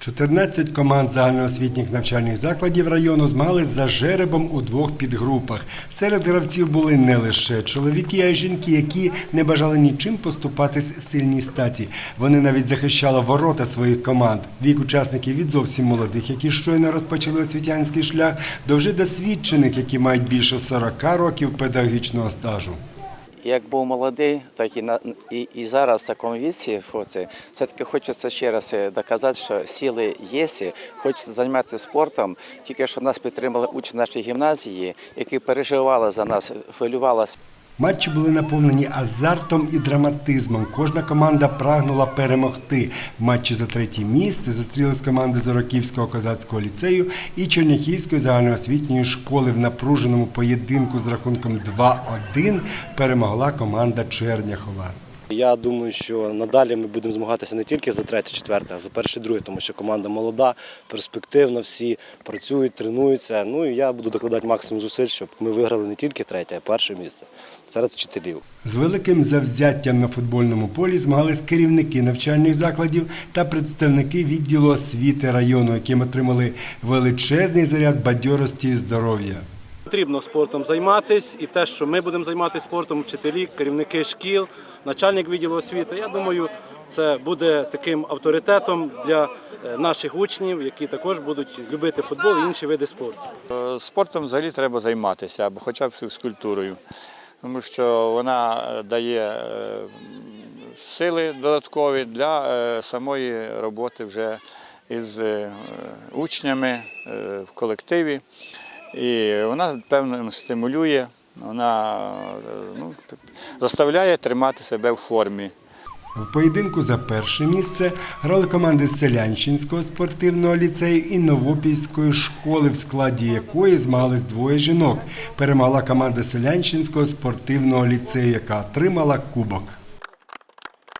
14 команд загальноосвітніх навчальних закладів району змагались за жеребом у двох підгрупах. Серед гравців були не лише чоловіки, а й жінки, які не бажали нічим поступатись сильній статі. Вони навіть захищали ворота своїх команд. Вік учасників від зовсім молодих, які щойно розпочали освітянський шлях, до вже досвідчених, які мають більше 40 років педагогічного стажу. Як був молодий, так і на і, і зараз в такому віці, фоці, все-таки хочеться ще раз е, доказати, що сили є, хочеться займатися спортом. Тільки що нас підтримали учні нашої гімназії, які переживали за нас, хвилювалися. Матчі були наповнені азартом і драматизмом. Кожна команда прагнула перемогти. Матчі за третє місце зустрілись команди Зороківського козацького ліцею і Черняхівської загальноосвітньої школи. В напруженому поєдинку з рахунком 2-1 перемогла команда Черняхова. Я думаю, що надалі ми будемо змагатися не тільки за третє, четверте, а за перше, друге, тому що команда молода, перспективна, всі працюють, тренуються. Ну і я буду докладати максимум зусиль, щоб ми виграли не тільки третє, а перше місце серед вчителів. З великим завзяттям на футбольному полі змагались керівники навчальних закладів та представники відділу освіти району, яким отримали величезний заряд бадьорості і здоров'я. Потрібно спортом займатися, і те, що ми будемо займатися спортом, вчителі, керівники шкіл, начальник відділу освіти. Я думаю, це буде таким авторитетом для е, наших учнів, які також будуть любити футбол і інші види спорту. Е, Спортом взагалі треба займатися, або хоча б фізкультурою, тому що вона е, дає сили додаткові для самої роботи вже із учнями в колективі. І вона певно стимулює, вона ну, заставляє тримати себе в формі. В поєдинку за перше місце грали команди Селянщинського спортивного ліцею і Новопільської школи, в складі якої змагались двоє жінок. Перемогла команда Селянщинського спортивного ліцею, яка отримала кубок.